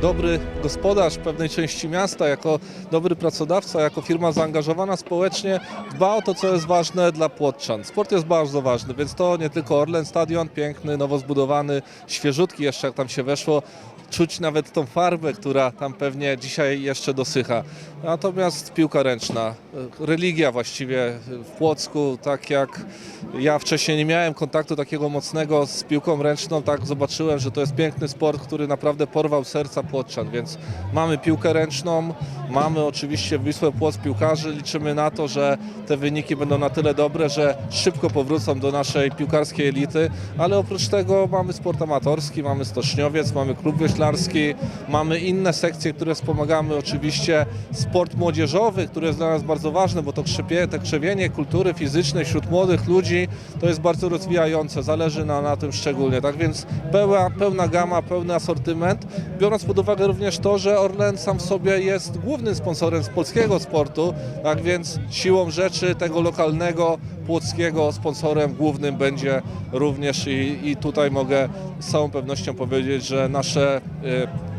Dobry gospodarz pewnej części miasta, jako dobry pracodawca, jako firma zaangażowana społecznie dba o to, co jest ważne dla Płotczan. Sport jest bardzo ważny, więc to nie tylko Orlen Stadion, piękny, nowo zbudowany, świeżutki jeszcze jak tam się weszło, czuć nawet tą farbę, która tam pewnie dzisiaj jeszcze dosycha. Natomiast piłka ręczna, religia właściwie w Płocku, tak jak ja wcześniej nie miałem kontaktu takiego mocnego z piłką ręczną, tak zobaczyłem, że to jest piękny sport, który naprawdę porwał serca Płotczan, więc mamy piłkę ręczną, mamy oczywiście Wisłę Płoc piłkarzy, liczymy na to, że te wyniki będą na tyle dobre, że szybko powrócą do naszej piłkarskiej elity, ale oprócz tego mamy sport amatorski, mamy stoczniowiec, mamy klub wioślarski, mamy inne sekcje, które wspomagamy, oczywiście sport młodzieżowy, który jest dla nas bardzo ważny, bo to krzepie, te krzewienie kultury fizycznej wśród młodych ludzi to jest bardzo rozwijające, zależy na, na tym szczególnie. Tak więc pełna, pełna gama, pełny asortyment, biorąc pod uwagę również to, że Orlen sam w sobie jest głównym sponsorem z polskiego sportu, tak więc siłą rzeczy tego lokalnego, płockiego sponsorem głównym będzie również i, i tutaj mogę z całą pewnością powiedzieć, że nasze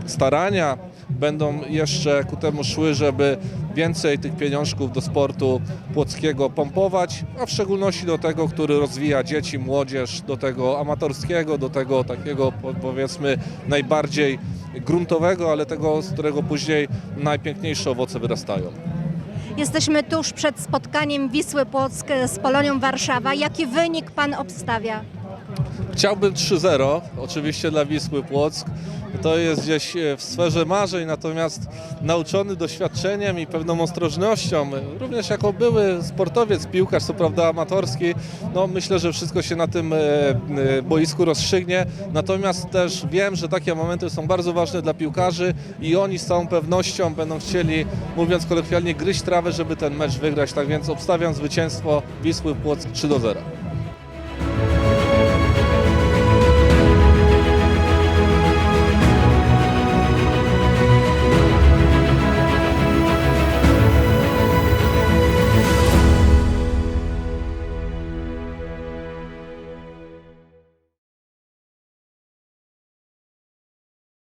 starania będą jeszcze ku temu szły, żeby więcej tych pieniążków do sportu płockiego pompować, a w szczególności do tego, który rozwija dzieci, młodzież, do tego amatorskiego, do tego takiego po- powiedzmy najbardziej gruntowego, ale tego, z którego później najpiękniejsze owoce wyrastają. Jesteśmy tuż przed spotkaniem Wisły Płock z Polonią Warszawa. Jaki wynik Pan obstawia? Chciałbym 3-0, oczywiście dla Wisły Płock. To jest gdzieś e, w sferze marzeń, natomiast nauczony doświadczeniem i pewną ostrożnością, również jako były sportowiec, piłkarz, co prawda amatorski, no myślę, że wszystko się na tym e, e, boisku rozstrzygnie. Natomiast też wiem, że takie momenty są bardzo ważne dla piłkarzy i oni z całą pewnością będą chcieli, mówiąc kolokwialnie, gryźć trawę, żeby ten mecz wygrać. Tak więc obstawiam zwycięstwo Wisły Płock 3 do 0.